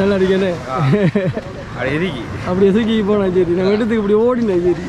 நல்லா இருக்கேனே அப்படி எதுக்கி அப்படி எதுக்கி போனா சரி நம்ம இடத்துக்கு இப்படி ஓடினேன் சரி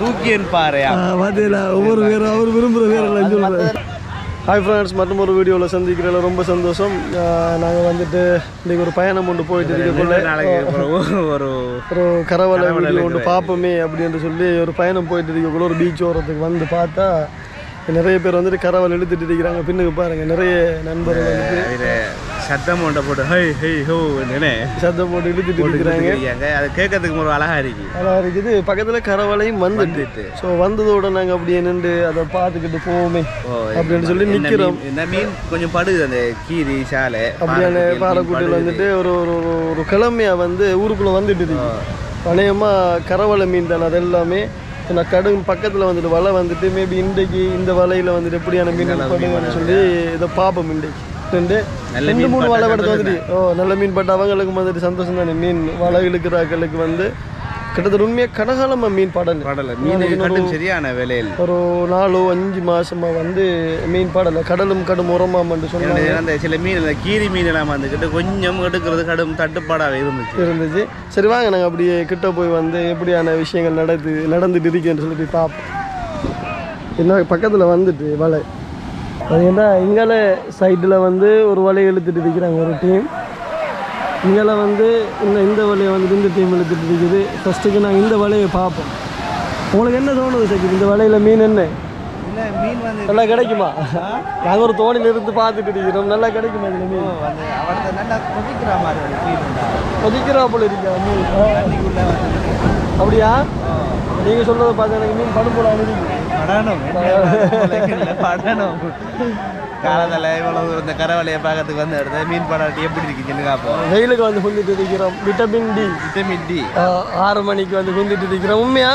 தூக்கியன் பாறையா பார்த்தீங்களா ஒவ்வொரு பேரும் அவர் விரும்புகிற பேரெல்லாம் சொல்லுவார் ஹாய் ஃப்ரெண்ட்ஸ் மற்றும் ஒரு வீடியோவில் சந்திக்கிறதுல ரொம்ப சந்தோஷம். நாங்கள் வந்துட்டு இன்றைக்கி ஒரு பயணம் ஒன்று போயிட்டு இருக்கக்குள்ள ஒரு ஒரு கரவலை ஒன்று பார்ப்போமே அப்படின்னு சொல்லி ஒரு பயணம் போயிட்டு இருக்கக்குள்ள ஒரு பீச் ஓரத்துக்கு வந்து பார்த்தா நிறைய பேர் வந்துட்டு கரவல் இழுத்துட்டு இருக்கிறாங்க. பின்னுக்கு பாருங்க நிறைய நண்பர்கள் வந்துட்டு இது சத்தம் ஒன்றை போட்டு ஹை ஹை ஹோ நினை சத்தம் போட்டு இழுத்துட்டு இருக்கிறாங்க. அது கேட்கறதுக்கு ஒரு அழகா இருக்கு. அதான் இருக்குது. பக்கத்தில் கரவலையும் வந்துட்டு. ஸோ வந்ததோட நாங்கள் அப்படியே நின்று அதை பார்த்துக்கிட்டு போவோமே அப்படின்னு சொல்லி மீன்- இந்த மீன்? கொஞ்சம் படுது அந்த கீரி சாலை அப்படியான பாறைக்குட்டியில் வந்துட்டு ஒரு ஒரு ஒரு- கிழமையா வந்து ஊருக்குள்ளே வந்துட்டு இருக்கு. பழையமாக கரவலை மீன் தானே அது எல்லாமே நான் கடும் பக்கத்தில் வந்துட்டு வலை வந்துட்டு மேபி இன்றைக்கு இந்த வலையில் வந்துட்டு எப்படியான மீன் படுங்கன்னு சொல்லி இதை பார்ப்போம் இன்றைக்கு. ரெண்டு மூணு வலை படுத்து வந்துட்டு ஓ நல்ல மீன் பட்டு அவங்களுக்கு வந்துட்டு சந்தோஷம் தானே மீன் வலை இழுக்கிறாக்களுக்கு வந்து கிட்டத்தட்ட உண்மையாக கடகாலமாக மீன் படல். கடலை மீன் கட்டும் சரியான விலையில் ஒரு நாலோ அஞ்சு மாசமா வந்து மீன் படலை கடலும் கடும் உரமாமன்னு சொன்னாங்க. அந்த சில மீன் இந்த கீரி மீன் எல்லாம் வந்துக்கிட்டு கொஞ்சம் எடுக்கிறது கடும் தட்டுப்பாடாக இருந்துச்சு. இருந்துச்சு. சரி வாங்க நாங்கள் அப்படியே கிட்ட போய் வந்து எப்படியான விஷயங்கள் நடந்து நடந்துட்டு இருக்குன்னு சொல்லி போய் பார்ப்போம் என்ன பக்கத்தில் வந்துட்டு வலை. அது என்ன இங்கால சைடில் வந்து ஒரு வலை இழுத்துட்டு இருக்கிறாங்க ஒரு டீம் இங்கால வந்து இந்த இந்த வலையை வந்துட்டு இந்த டீம் இழுத்துட்டு இருக்குது. ஃபஸ்ட்டுக்கு நாங்கள் இந்த வலையை பார்ப்போம். உங்களுக்கு என்ன தோணுது சரி இந்த வலையில் மீன் என்ன? மீன் வந்து நல்லா கிடைக்குமா? நாங்கள் ஒரு தோணில இருந்து பார்த்துட்டு இருக்கிறோம். நல்லா கிடைக்குமா இதில் மீன்? வந்து அவர்கிட்ட நல்லா கொதிக்கிற மாதிரி கொதிக்கிறா போல இருக்கா மீன்? வந்து அப்படியா? நீங்கள் சொல்றதை பார்த்து எனக்கு மீன் படம் போட படணும். காலத்தில் இவ்வளோ இந்த கரவலையை பார்க்கறதுக்கு வந்து எடுத்த மீன் படாட்டி எப்படி இருக்குன்னு பார்ப்போம். வெயிலுக்கு வந்து குந்திட்டு இருக்கிறோம் விட்டமின் டி. Vitamin D. ஆறு மணிக்கு வந்து குந்திட்டு இருக்கிறோம் உண்மையா?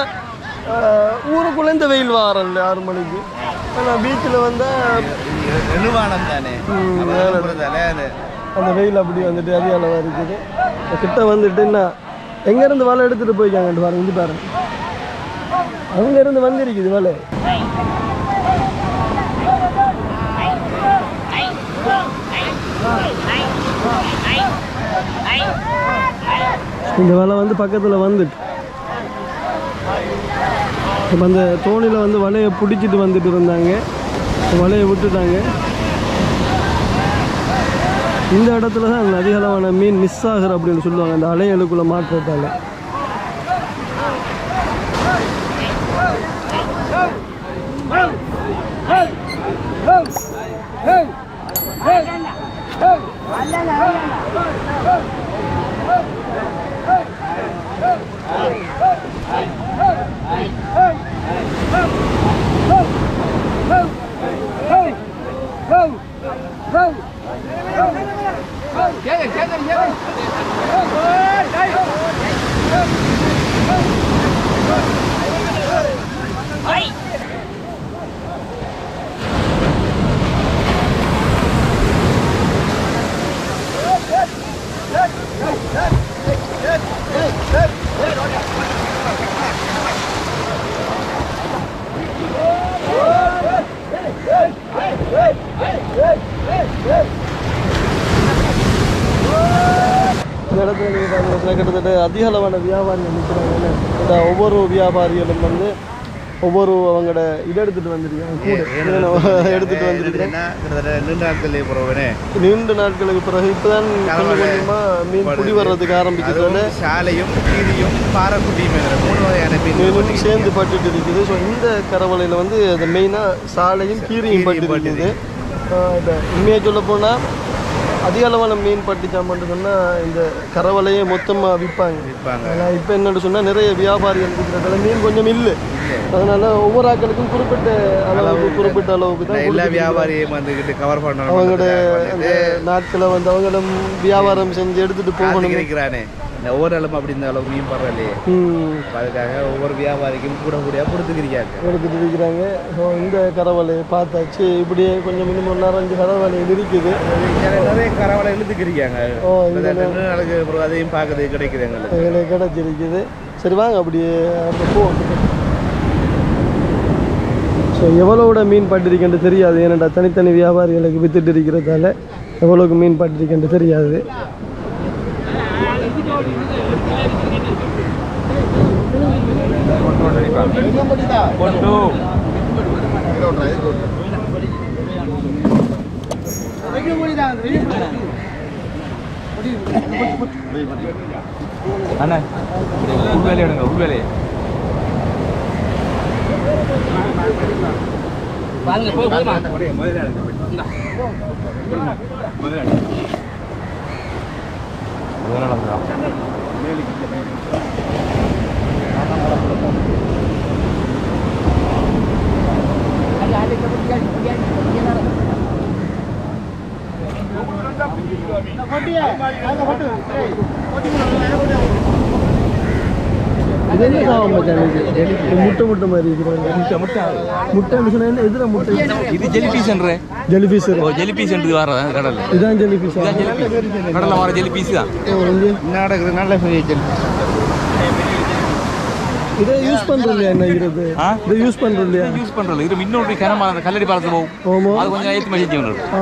ஆஹ், ஊருக்குள்ள இந்த வெயில் வாரம்ல ஆறு மணிக்கு. ஆனால் பீச்சில் வந்தால் நிர்வாணம் தானே. அந்த வெயில் அப்படி வந்துட்டு அதிக அளவாக இருக்குது கிட்ட வந்துட்டு என்ன எங்கேருந்து வலை எடுத்துகிட்டு போய்க்காங்கன்ட்டு பாருங்க இங்க பாருங்க. அங்கேருந்து வந்திருக்குது வலை. இந்த வலை வந்து பக்கத்தில் வந்துட்டு. இப்போ அந்த தோணியில் வந்து வலையை பிடிச்சிட்டு வந்துட்டு இருந்தாங்க. வலையை விட்டுட்டாங்க. இந்த இடத்துல தான் அதிக அளவான மீன் மிஸ் ஆகுற அப்படின்னு சொல்லுவாங்க. அந்த அலைகளுக்குள்ள மாற்றத்தால் இந்த இடத்துல நீங்கள் கிட்டத்தட்ட அதிக அளவான வியாபாரிகள் நிற்கிறாங்க. இந்த ஒவ்வொரு வியாபாரிகளும் வந்து ஒவ்வொரு அவங்களோட இதை எடுத்துட்டு வந்திருக்காங்க. எடுத்துட்டு போகிறவனே நீண்ட நாட்களுக்கு பிறகு இப்பதான் கொஞ்சம் கொஞ்சமா மீன் குடி வர்றதுக்கு அதுவும் சாலையும் கீரியும் மூணு வகையான மீன் மீனும் சேர்ந்து பட்டுட்டு இருக்குது. ஸோ இந்த கரவலையில் வந்து அது மெயினாக சாலையும் கீரியும் பட்டு இருக்குது. இந்த உண்மையாக சொல்ல போனால் அதிக அளவான மீன் பட்டுச்சாமன்னு சொன்னால் இந்த கரவலையை மொத்தமாக விற்பாங்க விற்பாங்க ஆனால் இப்போ என்னன்னு சொன்னால் நிறைய வியாபாரிகள் இருக்கிறதால மீன் கொஞ்சம் இல்லை. அதனால ஒவ்வொரு ஆட்களுக்கும் குறிப்பிட்ட அளவுக்கு குறிப்பிட்ட அளவுக்கு தான் எல்லா வியாபாரியும் வந்துக்கிட்டு கவர் பண்ணணும். அவங்களோட நாட்களை வந்து அவங்களும் வியாபாரம் செஞ்சு எடுத்துட்டு போகணும். இருக்கிறானே. இந்த ஒவ்வொரு அளவும் அப்படி இந்த அளவுக்கு மீன் பரவாயில்லையே அதுக்காக ஒவ்வொரு வியாபாரிக்கும் கூட கூடியா கொடுத்துக்கிறாங்க எடுத்துட்டு இருக்கிறாங்க. இந்த கரவலையை பார்த்தாச்சு. இப்படியே கொஞ்சம் மினிமம் ஒரு நாலஞ்சு கரவலையில் இருக்குது. நிறைய கரவலை இழுத்துக்கிறீங்க அப்புறம் அதையும் பார்க்கறது கிடைக்குது எங்களுக்கு. கிடச்சிருக்குது. சரி வாங்க அப்படியே அப்போ போவோம் ஸோ எவ்வளோட மீன் பட்டிருக்கேன்னு தெரியாது. ஏன்னாடா தனித்தனி வியாபாரிகளுக்கு வித்துட்டு இருக்கிறதால எவ்வளோக்கு மீன் பட்டிருக்கேன்னு தெரியாது. அண்ணா உள்வேலை எடுங்க உள்வேலை അങ്ങനെ നടന്ന இது என்ன சாபம் மச்சான் இது? முட்டை முட்டை மாதிரி இருக்கிறாங்க முட்டை முட்டை சொன்னா என்ன எதிர முட்டை இது ஜெலிபீஸ் என்று? ஜெலிஃபிஷ் ஓ ஜெலிபீஸ் என்று வர்றது கடல்ல இதான் ஜெலிஃபிஷ் இதான் ஜெலிபீஸ் கடல்ல வர ஜெலிபீஸ் தான். நடக்குது நல்ல இதை யூஸ் பண்றது என்ன இது ஆ? இதை யூஸ் பண்றது இல்லையா யூஸ் பண்றது இது இன்னொரு கனமா அந்த கல்லடி பாலத்து போகும். அது கொஞ்சம் ஏத்து மாதிரி செஞ்சு கொண்டு ஆ,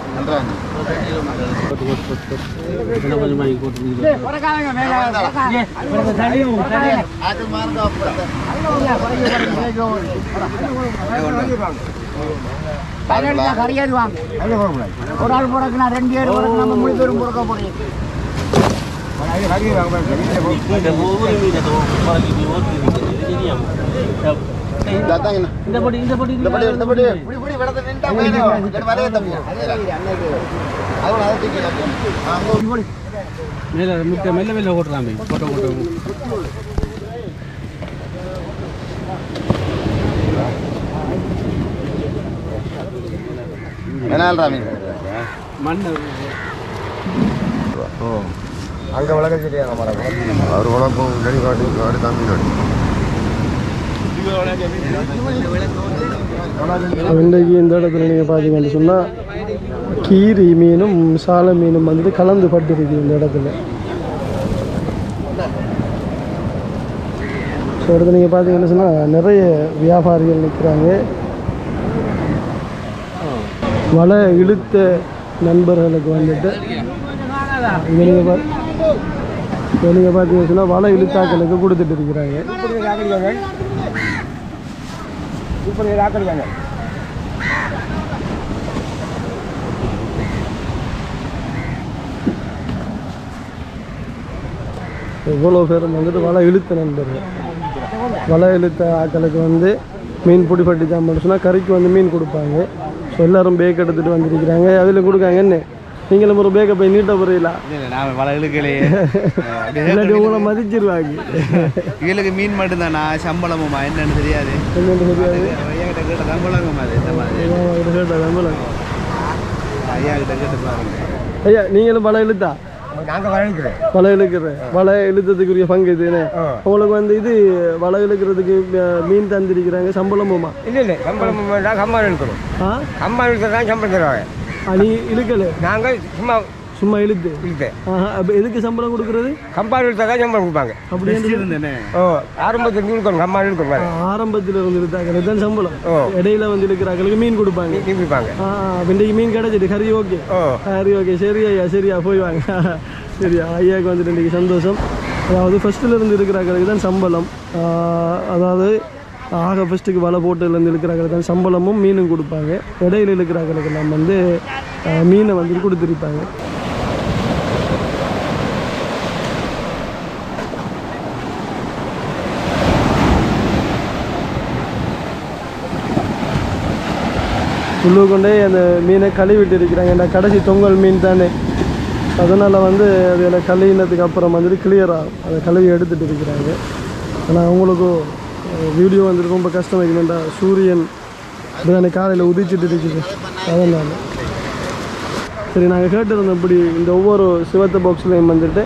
ஒன்றுமில்லை ஒரு ஆள் போறதுனா ரெண்டு பேர் நம்ம மூணு பேரும் போறக்க போறீங்க மேல முட்டை மெல்ல மெல்ல ஓட்டுறாமே. கொட்டை கொட்டை மண் அங்கே விளக்க சரியாக மரம். அவர் வளர்ப்போம் காட்டு காடு தாமி இன்றைக்கு இந்த இடத்துல நீங்கள் பார்த்தீங்கன்னு சொன்னால் கீரி மீனும் சால மீனும் வந்துட்டு கலந்து பட்டுருக்கு இந்த இடத்துல. ஸோ இடத்துல நீங்கள் பார்த்தீங்கன்னு சொன்னால் நிறைய வியாபாரிகள் நிற்கிறாங்க வலை இழுத்த நண்பர்களுக்கு வந்துட்டு இங்கே நீங்கள் பா இப்போ நீங்கள் பார்த்தீங்கன்னு சொன்னால் வலை இழுத்தாக்களுக்கு கொடுத்துட்டு இருக்கிறாங்க. எவ்வளோ பேரும் வந்துட்டு வலை இழுத்த நண்பர் வலை இழுத்த ஆக்களுக்கு வந்து மீன் பிடி பட்டிச்சாம்பன்னு சொன்னால் கறிக்கு வந்து மீன் கொடுப்பாங்க. ஸோ எல்லாரும் பேக் எடுத்துகிட்டு வந்துருக்கிறாங்க. அதில் கொடுக்காங்க என்ன? நீங்களும் ஒரு பேக்கை போய் நீட்ட நான் வலை இழுக்கலையே. உங்களை மதிச்சிருவாங்க. இவளுக்கு மீன் மட்டும்தானா? சம்பளமுமா? என்னன்னு தெரியாது. என்னென்னு தெரியாது. ஐயா கிட்ட கேட்ட சம்பளங்கம்மா அது இந்த மாதிரி? இது கேட்டா. ஐயா கிட்ட கேட்டு பாருங்க. ஐயா நீங்களும் வலை இழுத்தா? வலை இழுக்கிற வலை இழுத்ததுக்குரிய பங்கு இதுன்னு உங்களுக்கு வந்து இது வலை இழுக்கிறதுக்கு மீன் தந்திருக்கிறாங்க சம்பளமுமா? இல்லை இல்லை சம்பளம் வேண்டாம் ஆ? கம்மாள் இருக்கிறது தான் சம்பளம் தருவாங்க. நீ இழுக்கல. நாங்கள் சும்மா சும்மா இழுத்து. இழுத்தேன் ஆஹா அப்போ எதுக்கு சம்பளம் கொடுக்குறது? கம்பால் இழுத்தா தான் சம்பளம் கொடுப்பாங்க. அப்படி இருந்தேனே ஓ ஆரம்பத்தில் இருக்கணும் கம்மாள் இருக்கணும். ஆரம்பத்தில் இருந்து இழுத்தாக்களுக்கு தான் சம்பளம். ஓ. இடையில வந்து இழுக்கிறாக்களுக்கு மீன் கொடுப்பாங்க. நீ கொடுப்பாங்க. ஆ இன்றைக்கு மீன் கிடைச்சிட்டு கறி ஓகே. ஓ. சரி ஓகே சரி ஐயா சரியா போய் வாங்க. சரியா ஐயாவுக்கு வந்துட்டு இன்றைக்கி சந்தோஷம். அதாவது ஃபஸ்ட்டில் இருந்து இருக்கிறாங்களுக்கு தான் சம்பளம். அதாவது ஆக ஃபஸ்ட்டுக்கு வலை போட்டதுலேருந்து இருக்கிறாங்களுக்கு சம்பளமும் மீனும் கொடுப்பாங்க. இடையில இருக்கிறாங்களுக்கு நம்ம வந்து மீனை வந்து கொடுத்துருப்பாங்க. உள்ளு கொண்டே அந்த மீனை கழுவிட்டு இருக்கிறாங்க. இந்த கடைசி தொங்கல் மீன் தானே. அதனால் வந்து அதில் கழுவினதுக்கு அப்புறம் வந்துட்டு கிளியர் ஆகும். அதை கழுவி எடுத்துகிட்டு இருக்கிறாங்க. ஆனால் அவங்களுக்கும் வீடியோ வந்துட்டு ரொம்ப கஷ்டம் வைக்கணும்டா சூரியன். இப்படிதானே காலையில் உதிச்சிட்டு இருக்குது அதனால் சரி நாங்கள் கேட்டிருந்தோம் இப்படி இந்த ஒவ்வொரு சிவத்த பாக்ஸ்லையும் வந்துட்டு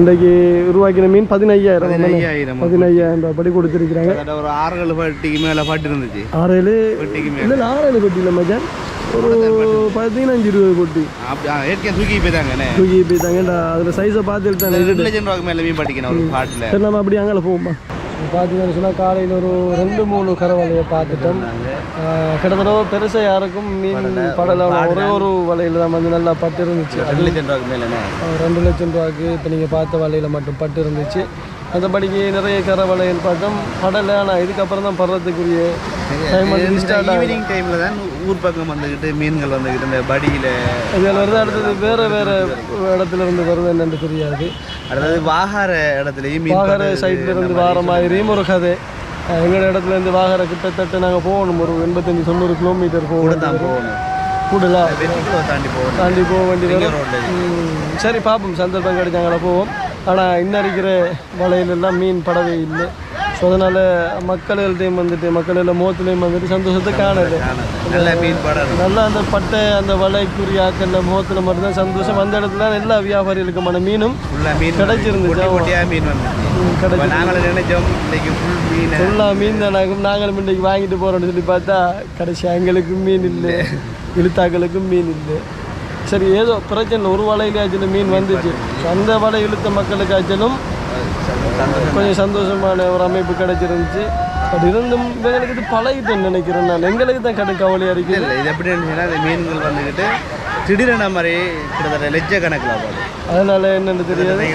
இன்றைக்கு உருவாக்கின மீன் பதினையாயிரம் பதினையாயிரம். பதினையாயிரம் ரூபாய் படி கொடுத்துருக்குறாங்க. ஒரு ஆறு ஏழு பட்டிக்கு மேலே பட்டு இருந்துச்சு. பெட்டிக்கு மேல. இல்லை இல்லை ஆறேழு பெட்டி இல்லை மச்சான். ஒரு பதினஞ்சு இருபது ஏற்கனவே தூக்கி போயிட்டாங்கண்ணே தூக்கி போயிட்டாங்கடா. அதில் சைஸை பார்த்துட்டு தானே ரெண்டு லட்சம் ரூபாய்க்கு மேலே மீன் பட்டிக்கணும் ஒரு பாட்டில். சரி நம்ம அப்படி அங்கே போவோம்மா பார்த்தீங்கன்னு சொன்னால் காலையில் ஒரு ரெண்டு மூணு கரவலையை பார்த்துட்டோம். கிட்டத்தட்ட பெருசாக யாருக்கும் மீன் படலாம் ஒரே ஒரு வலையில் தான் வந்து நல்லா பட்டு இருந்துச்சு. ரெண்டு லட்சம் ரூபாய்க்கு ஆஹ் ரெண்டு லட்சம் ரூபாய்க்கு இப்போ நீங்கள் பார்த்த வலையில் மட்டும் பட்டு இருந்துச்சு. மற்றபடிக்கு நிறைய கரை வலையில் பார்த்தோம். படலை ஆனால் இதுக்கப்புறம் தான் படுறதுக்குரிய ஈவினிங் டைமில் தான் ஊர் பக்கம் வந்துக்கிட்டு மீன்கள் வந்துக்கிட்டு இந்த படியில் இதில் வருது அடுத்தது வேறு வேறு இடத்துல இருந்து வருது என்னன்னு தெரியாது. அடுத்தது வாகார இடத்துலையும் வாகர சைட்ல இருந்து வார மாதிரியும் ஒரு கதை. எங்களோட இடத்துல இருந்து வாகர கிட்டத்தட்ட நாங்கள் போகணும். ஒரு எண்பத்தஞ்சு தொண்ணூறு கிலோமீட்டர் போக தான் வேண்டியது வரும். போகணும் கூடலா தாண்டி போகணும். தாண்டி போக ம், சரி பார்ப்போம் சந்தர்ப்பம் கிடைச்சாங்களா போவோம். ஆனால் இன்ன இருக்கிற வலையிலெல்லாம் மீன் படவே இல்லை. ஸோ அதனால் மக்கள்கிட்டையும் வந்துட்டு மக்கள் முகத்துலேயும் வந்துட்டு சந்தோஷத்தை காணலை நல்ல அந்த பட்டை அந்த வலைக்குரிய ஆக்கல்ல முகத்தில் மட்டும்தான் சந்தோஷம். அந்த இடத்துல எல்லா வியாபாரிகளுக்குமான மீனும் கிடைச்சிருந்துச்சு, மீன் நாங்களும் நினைச்சோம் இன்னைக்கு ஃபுல் மீன். ஃபுல்லாக மீன் தானாகும் நாங்களும் இன்றைக்கு வாங்கிட்டு போகிறோம்னு சொல்லி பார்த்தா கடைசி எங்களுக்கும் மீன் இல்லை. இழுத்தாக்களுக்கும் மீன் இல்லை. சரி ஏதோ பிரச்சனை. ஒரு வலையிலாச்சும் மீன் வந்துச்சு. அந்த வலை இழுத்த மக்களுக்காச்சும் கொஞ்சம் சந்தோஷமான ஒரு அமைப்பு கிடைச்சிருந்துச்சு. பட் இருந்தும் இவங்களுக்கு இது பழகிட்டேன்னு நினைக்கிறேன் நான். எங்களுக்கு தான் கடும் கவலையாக இருக்குது இல்லை இது எப்படி இருந்துச்சுன்னா இந்த மீன்கள் வந்துக்கிட்டு திடீரென மாதிரி கிட்டத்தட்ட லட்ச கணக்கில் அதனால என்னன்னு தெரியாது.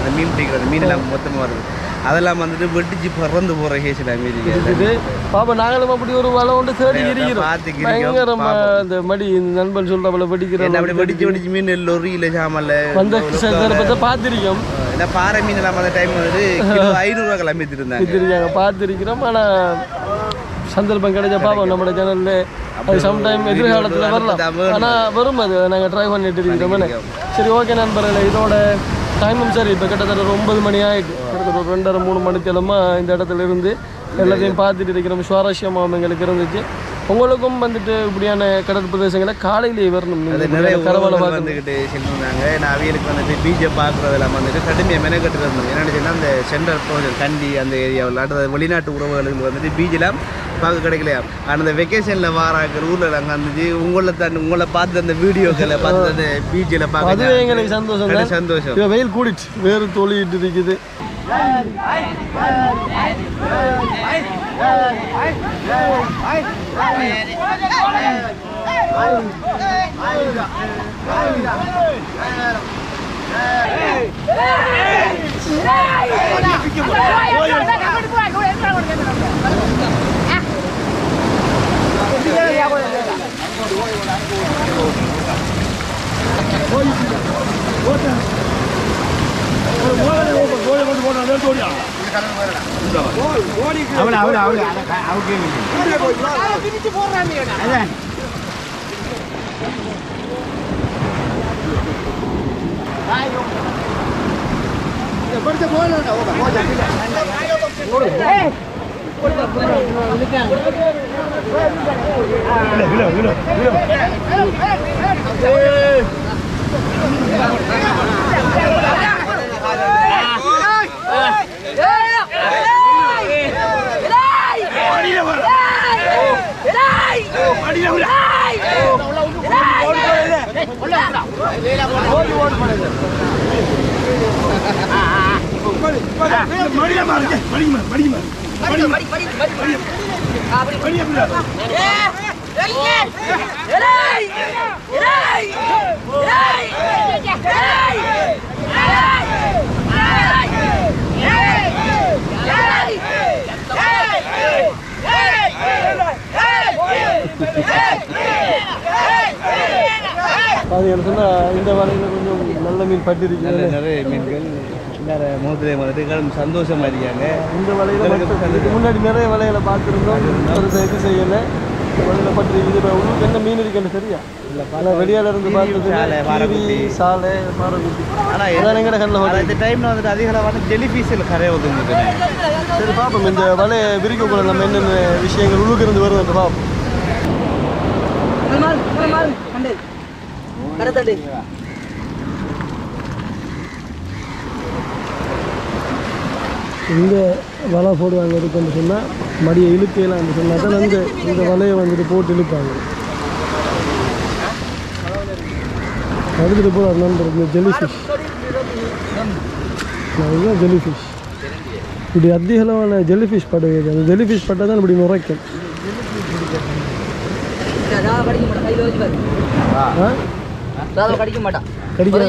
அந்த மீன் பிடிக்கிறது மீன் எல்லாம் மொத்தமாக வருது. அதெல்லாம் வந்துட்டு வெட்டிச்சு பறந்து கேஸில் மீன் இது பாப்பா நாங்களும் அப்படி ஒரு வலை ஒன்று தேடி இருக்கிறோம். பயங்கரமா அந்த மடி இந்த நண்பன் சொல்ற என்ன வெடிக்கிறோம். அப்படி வெடிச்சு வெடிச்சு மீன் லொரியில் சாமல்ல வந்த சந்தர்ப்பத்தை பார்த்திருக்கோம். இல்லை பாறை மீன் எல்லாம் அந்த டைம் வந்துட்டு ஐநூறுரூவா கிளம்பிட்டு இருந்தாங்க. பார்த்திருக்கிறோம். ஆனா சந்தர்ப்பம் கிடைச்ச பாப்போம் நம்ம சேனல்ல அது சம்டைம் எதிர்காலத்துல வரலாம். ஆனா வரும் அது. நாங்க ட்ரை பண்ணிட்டு இருக்கிறோம். சரி ஓகே நண்பர்களே. இதோட டைமும் சரி. இப்போ கிட்டத்தட்ட ஒரு ஒன்பது மணி ஆயிட்டு. கிட்டத்தட்ட ஒரு ரெண்டரை மூணு மணித்தேலமா இந்த இடத்துல இருந்து எல்லாத்தையும் பார்த்துட்டு இருக்கிறோம் சுவாரஸ்யமாகவும் எங்களுக்கு இருந்துச்சு. உங்களுக்கும் வந்துட்டு இப்படியான கடல் பிரதேசங்களை காலையிலேயே வரணும். நிறைய கரவலை வந்துக்கிட்டு சென்றிருந்தாங்க. நான் அவியலுக்கு வந்துட்டு பீச்சை பார்க்குறதெல்லாம் வந்துட்டு கடுமையாக மெனக்கட்டு இருந்தோம் என்னென்னு சொன்னால் அந்த சென்ட்ரல் ப்ரோஜன் கண்டி அந்த ஏரியாவில் அடுத்தது வெளிநாட்டு உறவுகளுக்கு வந்துட்டு பீச்செலாம் பார்க்க கிடைக்கலையா ஆனால் அந்த வெக்கேஷனில் வாராக்கிற ஊரில் நாங்கள் வந்துச்சு உங்களை தான் உங்களை பார்த்து அந்த வீடியோக்களை பார்த்து அந்த பீச்சில் பார்க்க அதுவே எங்களுக்கு சந்தோஷம் சந்தோஷம் இப்போ வெயில் கூடிச்சு வேறு தோழிட்டு இருக்குது அவளை அவளை அவளை அவளுக்கு அதான் மடிக்க மாறுங்க மடிக்க மாறு மடிக்க மாறு அது என்று சொன்னால் இந்த வரையில் கொஞ்சம் நல்ல மீன் பட்டிருக்கிறது நிறைய மீன்கள் நிறைய முகத்திலே வந்துட்டு சந்தோஷமா இருக்காங்க. இந்த வலையில் முன்னாடி நிறைய வலைகளை பார்த்துருந்தோம். இது செய்யலை. வலையில் பட்டிருக்கு இப்போ உங்களுக்கு என்ன மீன் இருக்குன்னு சரியா? இல்லை பல வெளியால இருந்து. கீரி, சாலை பாறைக்குட்டி ஆனா அதான் எங்கட கண்ணில் இந்த டைம்ல வந்துட்டு அதிக அளவான ஜெலிஃபீஸில் கரை ஒதுங்குது சரி பார்ப்போம். இந்த வலையை விரிக்கக்குள்ள நம்ம என்னென்ன விஷயங்கள் உள்ளுக்கு இருந்து வருதுன்னு பார்ப்போம். இந்த வலை போடுவாங்க இருக்குன்னு சொன்னால் மடியை இழுக்கலாம் சொன்னால் தான் இந்த இந்த வலையை வந்துட்டு போட்டு இழுப்பாங்க. அதுக்கு போகிற நண்பர் இந்த ஜெல்லி ஃபிஷ் இதுதான் ஜெல்லி ஃபிஷ் இப்படி அதிக அளவான ஜெல்லி ஃபிஷ் படுவது அந்த ஜெல்லி ஃபிஷ் பட்டால் தான் இப்படி நுரைக்கும். ஆ? கடிக்க மாட்டான். கடிக்கிற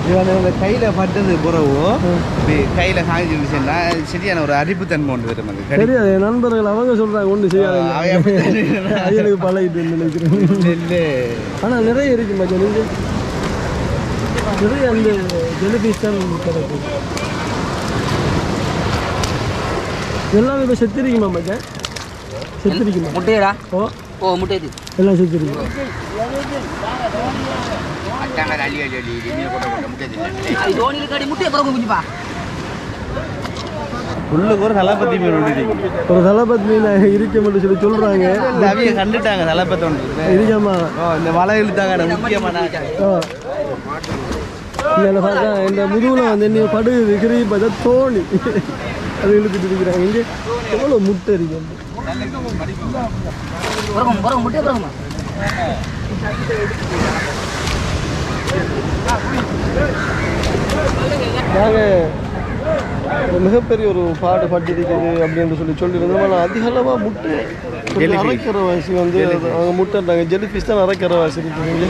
இது வந்து இந்த கையில பட்டது புறவோ இப்படி கையில காய்ச்சிருந்துச்சுன்னா சரியான ஒரு அரிப்பு தன்மை ஒன்று வரும் அது. கடி சரி அது என் நண்பர்கள் அவங்க சொல்கிறாங்க ஒன்று செய்யாதீங்க. அயலுக்கு பழகிட்டு நினைக்கிறேன் இல்லை ஆனால் நிறைய இருக்கு மச்சான் நீங்கள் நிறைய அந்த ஜெலிஃபிஷ் தான் கிடைக்கும் எல்லாமே இப்போ செத்துருக்குமா மச்சான்? செத்துருக்குமா? முட்டையடா. ஓ. ஓ முட்டை முட்டையை பிறகு குஞ்சுப்பா உள்ளுக்கு ஒரு தளபதி மீன் ஒன்று இருக்கு ஒரு தளபதி மீன் இருக்க மட்டும் சொல்லி சொல்கிறாங்க அவிய கண்டுட்டாங்க ஒன்று ஓ இந்த வலை இழுத்தாங்க முக்கியமான பார்த்தா இந்த முதுகில் வந்து என்ன படுகுது கிரி பார்த்தா தோணி. அது இழுத்துட்டு இருக்கிறாங்க. இங்கே எவ்வளோ முட்டை இருக்கு? பிறகுமா நாங்கள் ஒரு மிகப்பெரிய ஒரு பாடு பட்டிருக்குது அப்படின்னு சொல்லி சொல்லியிருந்தோம். ஆனால் அதிக அளவாக முட்டை அரைக்கிற வாசி வந்து அவங்க முட்டை நாங்கள் ஜெல்லி ஃபிஷ் தான் அரைக்கிற வாசி இருக்குது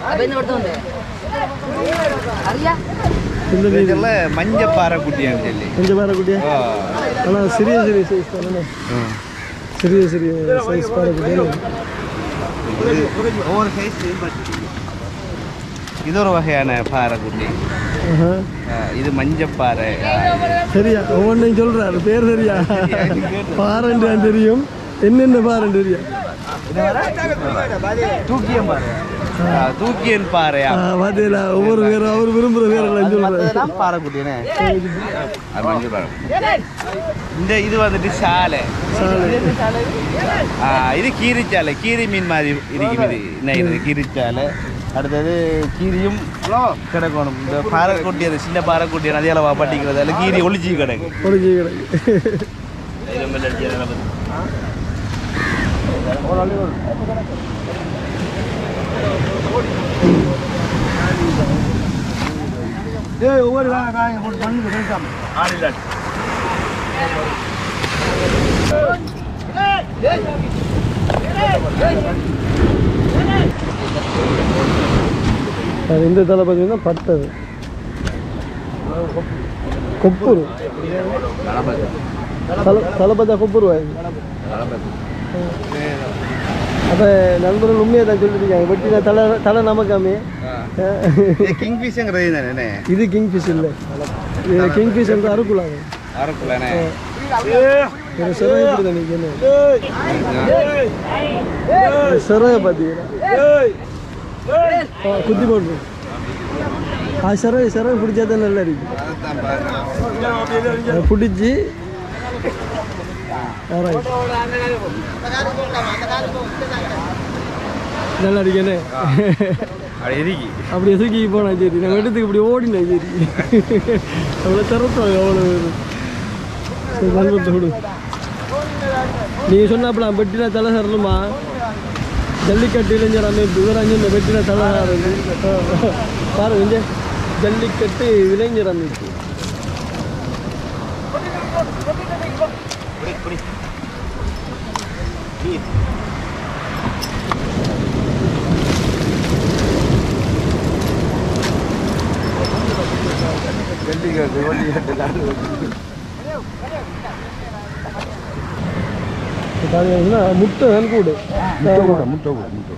அப்போ என்ன எடுத்து வந்து அறியா இந்த பாறை வேற குட்டியா ஓ. ஆனால் சிறிய சிறிய சைஸ் தானே ம். சிறிய சிறிய சைஸ் பாரு குட்டியா இது ஒவ்வொரு சைஸ் இது ஒரு வகையான பாறை குட்டி. ஆஹா. ஆ, இது மஞ்சப்பாறை. ஆ, சரியா ஒவ்வொன்றையும் சொல்றாரு பேர் சரியா? பாருன்னு தெரியும். என்னென்ன பாருன்னு தெரியும்? தூக்கியம் பாறை ஆ, தூக்கியன் பாறையா பார்த்தீங்களா ஒவ்வொரு பேரும் அவர் விரும்புகிற பேரெல்லாம் சொல்றாரு. மற்றதெல்லாம் பாறை குட்டினே அது மஞ்சள் பாறை இந்த இது வந்துட்டு சாலை ஆ, இது கீரிச்சாலை. கீரி மீன் மாதிரி இருக்குது என்ன இது? கீரிச்சாலை. அடுத்தது கீரியும் கிடக்கணும். இந்த பாறைக்குட்டி அந்த சின்ன பாறைக்குட்டி நதி அளவா பட்டிக்கிறது அதில் கீரி ஒளிச்சி கிடக்கு. ஒளிஞ்சு கிடக்கு. ஒவ்வொரு காயம் போட்டு மண்ணுக்கு பேசாம அது இந்த தளபதி தான் பட்டது. கொப்பூர். தல தளபதியா கொப்பூர் வாங்கி அப்போ நண்பர்கள் உண்மையை தான் சொல்லியிருக்காங்க வெட்டின தலை தலை நமக்காமே. கிங் ஃபிஷ்ங்கிறது இது கிங் ஃபிஷ் இல்லை. இது கிங் ஃபிஷ் வந்து இப்படி நிற்கணும் சிறகை பார்த்தீங்கன்னா குத்தி போட்டு ஆ சிறகு பிடிச்சா தான் நல்லா இருக்கு. அதை பிடிச்சி alright. நல்லா இருக்கேனே. அப்படி எதுக்கி போனா சரி நம்ம இடத்துக்கு இப்படி ஓடினா சரி அவ்வளோ திறப்பாங்க அவ்வளோ நண்பர்கிட்ட விடு நீங்கள் சொன்னாப்பலாம் வெட்டினா தலை சரலுமா? ஜல்லிக்கட்டு இளைஞர் அமைப்பு இவராங்க இந்த வெட்டின தலை சாரல். பாருங்க இங்க. ஜல்லிக்கட்டு இளைஞர் அமைப்பு. அது என்ன முட்டை தான் கூடு முட்டை முட்டை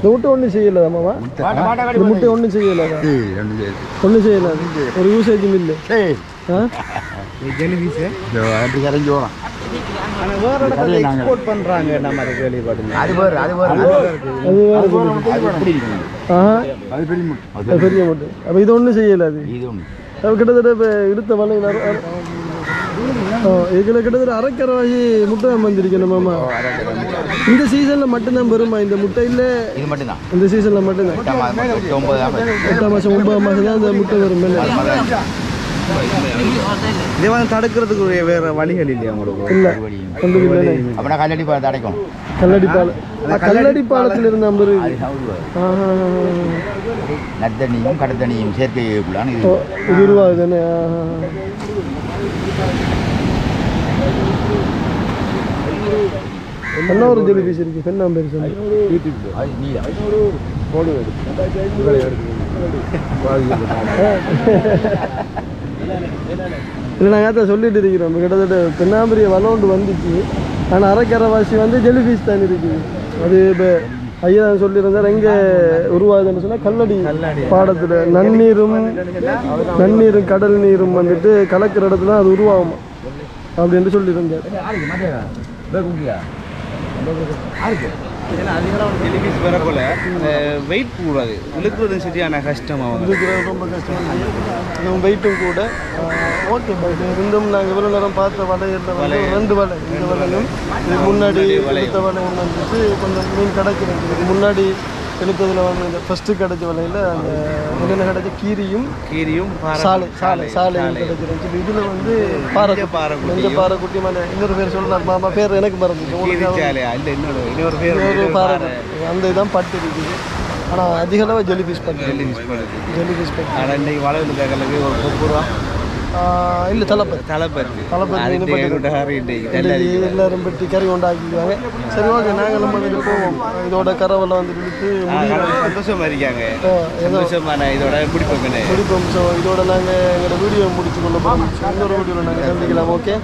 இந்த முட்டை ஒன்றும் செய்யல மாமா இந்த முட்டை ஒன்றும் செய்யல ஒன்றும் செய்யல ஒரு யூசேஜும் இல்லை அப்படி கரைஞ்சி போகலாம். ஆனால் வேற இடத்துல எக்ஸ்போர்ட் பண்ணுறாங்க நம்ம அதை கேள்விப்பட்டேன் அது வேறு அது வேறு. அது வேறு ஆஹா அது பெரிய முட்டை. அது பெரிய முட்டை. அப்போ இது ஒன்றும் செய்யல அது? இது ஒன்று அப்ப கிட்டத்தட்ட இப்போ ஆ, இதுல கிட்டத்தட்ட அரைக்கரவாசி முட்டை வந்திருக்கணும் மாமா. இந்த சீசனில் மட்டும்தான் பெருமா? இந்த முட்டை இல்லை? இது மட்டும்தான். இந்த சீசனில் மட்டும்தான். ஒன்பது எட்டாம் மாதம் ஒன்பதாம் மாதம். தான் இந்த முட்டை வரும் இதை வந்து தடுக்கிறதுக்கு வேற வழிகள் இல்லையா உங்களுக்கு? இல்லை. கொண்டு இல்லை அப்படின்னா கல்லடி பாலத்தை அடைக்கும் கல்லடி பாலம் கல்லடி பாலத்தில் இருந்த நம்பர் ஆஹா நத்தண்ணியும் கடத்தண்ணியும் ஓ, இது உருவாகுது தானே ஆஹா என்ன ஒரு ஜெலி பீஸ் இருக்கு? பெண்ணா பேர் சொல்லி அது நீளம் இல்லை நாங்கள் அதான் சொல்லிட்டு இருக்கிறோம் கிட்டத்தட்ட பெண்ணாம்பரிய வளோண்டு வந்துச்சு. ஆனால் அரைக்கரைவாசி வந்து ஜெலி பீஸ் தான் இருக்குது. அது இப்போ ஐயா சொல்லியிருந்தார் எங்கே உருவாகுதுன்னு சொன்னால் கல்லடி பாடத்தில். நன்னீரும் நன்னீரும் கடல் நீரும் வந்துட்டு கலக்கிற இடத்துல அது உருவாகுமா? அப்படின்னு சொல்லியிருந்தார். ஏன்னா அதிகமாக ஜெலிஃபிஷ் வர போல வெயிட் கூடாது. இழுக்கிறது சரியான கஷ்டமாக வந்து. இருக்கிறது ரொம்ப கஷ்டம் நம்ம வெயிட்டும் கூட ஓகே பட் இருந்தும் நாங்கள் இவ்வளோ நேரம் பார்த்த வலையில் வந்து ரெண்டு வலை. இந்த வலையும் முன்னாடி எடுத்த வலையும் வந்துட்டு கொஞ்சம் மீன் கிடைக்கிறது முன்னாடி எடுத்ததில் வந்து இந்த ஃபஸ்ட்டு கிடைச்ச வலையில் அந்த என்னென்ன கிடைச்ச கீரியும் கீரியும் பாறை- சாலை சாலை சாலையும் கிடைச்சிருந்துச்சு. இதில் வந்து பாறை பாறைக்குட்டி. நெஞ்ச பாறைக்குட்டி மேலே இன்னொரு பேர் சொல்லலாம் மாமா பேர் எனக்கு மறந்துச்சு. இல்லை இன்னொரு பேர் பாறை பாறை. அந்த இதான் பட்டு இருக்குது. ஆனால் அதிக அளவு ஜெலி ஃபிஷ் பட்டு ஜெலிஃபிஷ் படுது ஜெலி ஃபிஷ் பட்டு ஆனால் இன்றைக்கு வளர்ந்து கேட்கலக்கு ஒரு முப்பது ரூபா. இல்லை ஹாரி இன்றைக்கு இன்றைக்கி எல்லாரும் பெட்டி கறி கொண்டாக்கிக்குவாங்க சரி ஓகே நாங்கள் நம்ம வந்துட்டு போவோம். இதோட கரவலை வந்துட்டு இழுத்து முடியும் சந்தோஷமா இருக்காங்க. சந்தோஷமான இதோட பிடிப்போம் முடிப்போம். ஸோ இதோட நாங்கள் எங்களோட வீடியோ முடிச்சு கொள்ள போகிறோம் இன்னொரு வீடியோவில் நாங்கள் சந்திக்கலாம். ஓகே